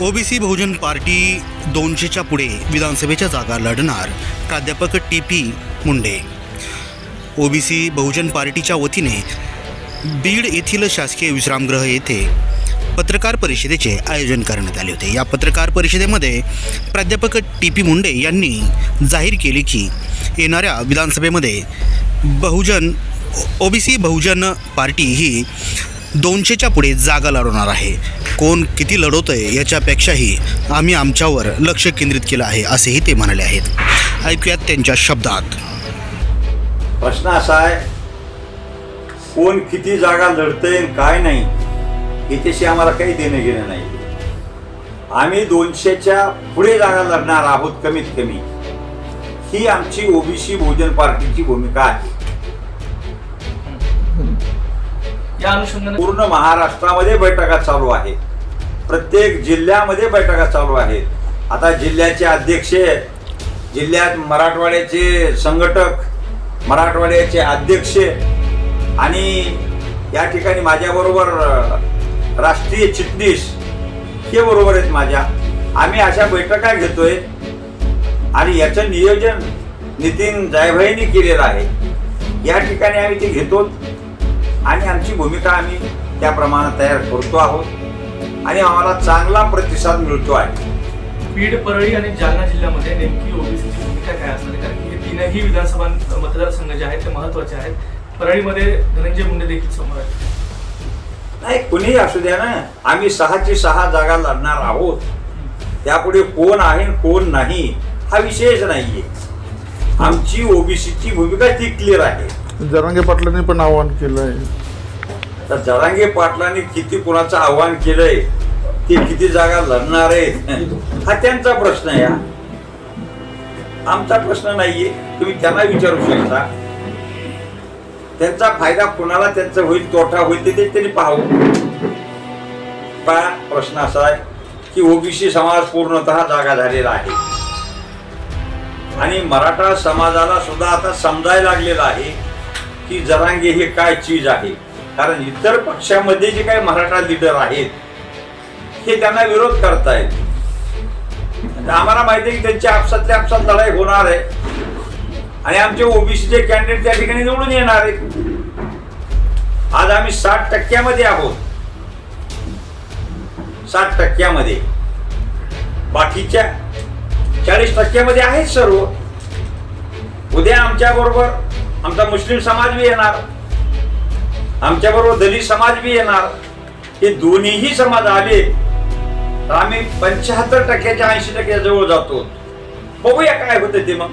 OBC बहुजन party दोनशेच्या पुढे विधानसभेच्या जागा लढणार प्राध्यापक T P Munde. OBC Bahujan पार्टीच्या वतीने बीड येथील शासकीय विश्रामगृह येथे पत्रकार परिषदेचे आयोजन करण्यात आले होते. या पत्रकार परिषदेमध्ये प्राध्यापक टी पी मुंडे यांनी जाहीर केले की येणाऱ्या विधानसभेमध्ये बहुजन ओबीसी बहुजन पार्टी ही दोनशेच्या पुढे जागा लढवणार आहे. कोण किती लढवतंय याच्यापेक्षाही आम्ही आमच्यावर लक्ष केंद्रित केलं आहे असेही ते म्हणाले आहेत. ऐकूयात त्यांच्या शब्दात. प्रश्न असा आहे कोण किती जागा लढतंय काय नाही याच्याशी आम्हाला काही देणं घेणं नाही. आम्ही दोनशेच्या पुढे जागा लढणार आहोत कमीत कमी. ही आमची ओबीसी बहुजन पार्टीची भूमिका आहे. त्या अनुषंगाने पूर्ण महाराष्ट्रामध्ये बैठका चालू आहे प्रत्येक जिल्ह्यामध्ये बैठका चालू आहेत. आता जिल्ह्याचे अध्यक्ष जिल्ह्यात मराठवाड्याचे संघटक मराठवाड्याचे अध्यक्ष आणि या ठिकाणी माझ्याबरोबर राष्ट्रीय चिटणीस हे बरोबर आहेत माझ्या. आम्ही अशा बैठका घेतोय. आणि याचं नियोजन नितीन जायभाईंनी केलेलं आहे. या ठिकाणी आम्ही ते घेतो आणि आमची भूमिका आम्ही त्याप्रमाणे तयार करतो आहोत. आणि आम्हाला चांगला प्रतिसाद मिळतो आहे. बीड परळी आणि जालना जिल्ह्यामध्ये नेमकी ओबीसीची भूमिका काय असणार? कारण की हे तीनही विधानसभा मतदारसंघ जे आहेत ते महत्त्वाचे आहेत. परळीमध्ये धनंजय मुंडे देखील समोर आहेत. नाही कुणीही असू द्या ना. आम्ही सहाची सहा जागा लढणार आहोत. त्यापुढे कोण आहे कोण नाही हा विषयच नाहीये. आमची ओबीसीची भूमिका ती क्लिअर आहे. जरांगे पाटलांनी पण आवाहन केलंय. तर जरांगे पाटलांनी किती कुणाचं आव्हान केलंय ते किती जागा लढणार आहेत हा त्यांचा प्रश्न आहे आमचा प्रश्न नाहीये. तुम्ही त्यांना विचारू शकता. त्यांचा फायदा कुणाला त्यांचा होईल तोटा होईल ते ते त्यांनी पाहावं. पहा प्रश्न असा आहे की ओबीसी समाज पूर्णतः जागा झालेला आहे. आणि मराठा समाजाला सुद्धा आता समजायला लागलेला आहे. की जरांगे हे काय चीज आहे? कारण इतर पक्षामध्ये जे काही मराठा लिडर आहेत हे त्यांना विरोध करतायत. आम्हाला माहिती आहे की त्यांच्या आपसातल्या आपसात लढाई होणार आहे. आणि आमचे ओबीसीचे कॅन्डिडेट त्या ठिकाणी निवडून येणार आहेत. आज आम्ही साठ टक्क्यामध्ये आहोत. साठ टक्क्यामध्ये. बाकीच्या चाळीस टक्क्यामध्ये आहेत सर्व. उद्या आमच्या बरोबर आमचा मुस्लिम समाज बी येणार. आमच्या बरोबर दलित समाज बी येणार. हे दोन्हीही समाज आले तर आम्ही पंच्याहत्तर टक्क्याच्या ऐंशी टक्क्याजवळ जातो. बघूया काय होतं ते मग.